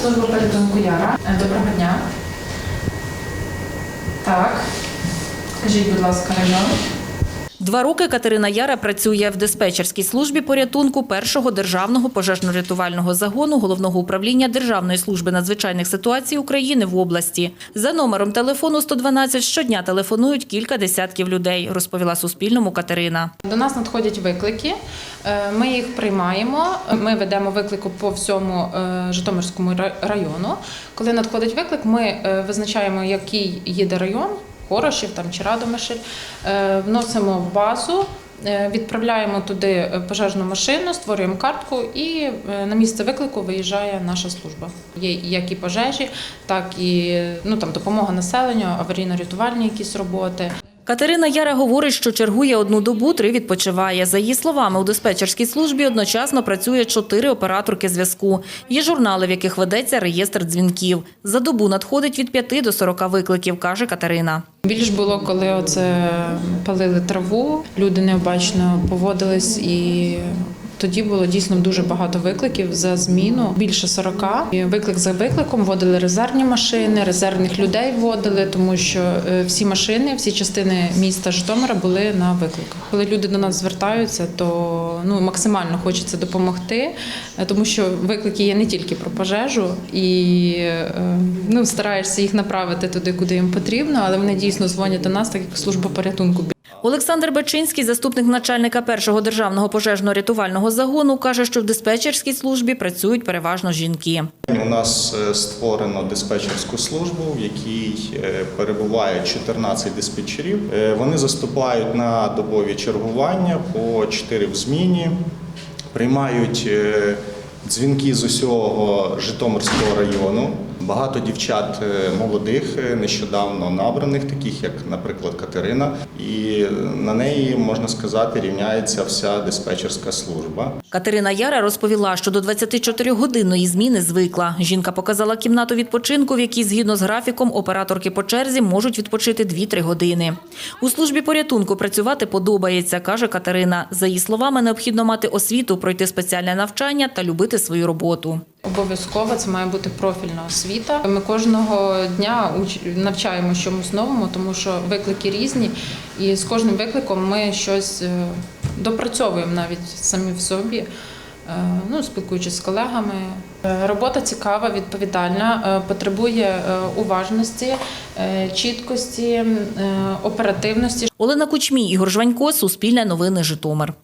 Служба порятунку Яра. Е, Доброго дня. Так. Скажіть, будь ласка, район. Два роки Катерина Яра працює в диспетчерській службі порятунку першого державного пожежно-рятувального загону головного управління Державної служби надзвичайних ситуацій України в області. За номером телефону 112 щодня телефонують кілька десятків людей, розповіла Суспільному Катерина. До нас надходять виклики. Е, Ми їх приймаємо. Ми ведемо виклику по всьому е, Житомирському ра- району. Коли надходить виклик, ми е, визначаємо, який їде район, Хорошів там чи Радомишль, е, вносимо в базу. е, Відправляємо туди пожежну машину, створюємо картку, і е, на місце виклику виїжджає наша служба. Є як і пожежі, так і ну там допомога населенню, аварійно-рятувальні якісь роботи. Катерина Яра говорить, що чергує одну добу, три відпочиває. За її словами, у диспетчерській службі одночасно працює чотири операторки зв'язку. Є журнали, в яких ведеться реєстр дзвінків. За добу надходить від 5 до 40 викликів, каже Катерина. Більш було, коли оце палили траву, люди необачно поводились і. Тоді було дійсно дуже багато викликів за зміну, більше 40. І Виклик за викликом вводили резервні машини, резервних людей вводили, тому що е, всі машини, всі частини міста Житомира були на викликах. Коли люди до нас звертаються, то ну максимально хочеться допомогти, е, тому що виклики є не тільки про пожежу, і е, ну стараєшся їх направити туди, куди їм потрібно, але вони дійсно дзвонять до нас, так як служба порятунку. Олександр Бачинський, заступник начальника першого державного пожежно-рятувального загону, каже, що в диспетчерській службі працюють переважно жінки. У нас е, створено диспетчерську службу, в якій е, перебуває 14 диспетчерів. Е, Вони заступають на добові чергування по 4 в зміні, приймають дзвінки з усього Житомирського району. Багато дівчат е, молодих, е, нещодавно набраних, таких як, наприклад, Катерина, і на неї можна сказати рівняється вся диспетчерська служба. Катерина Яра розповіла, що до 24-годинної зміни звикла. Жінка показала кімнату відпочинку, в якій згідно з графіком операторки по черзі можуть відпочити 2-3 години. У службі порятунку працювати подобається, каже Катерина. За її словами, необхідно мати освіту, пройти спеціальне навчання та любити свою роботу. Обов'язково це має бути профільна освіта. Ми кожного дня навчаємо чомусь новому, тому що виклики різні, і з кожним викликом ми щось е, допрацьовуємо навіть самі в собі. е, Ну, спілкуючись з колегами, Е, робота цікава, відповідальна, потребує уважності, чіткості, оперативності. Олена Кучмій, Ігор Жванько, Суспільне новини, Житомир.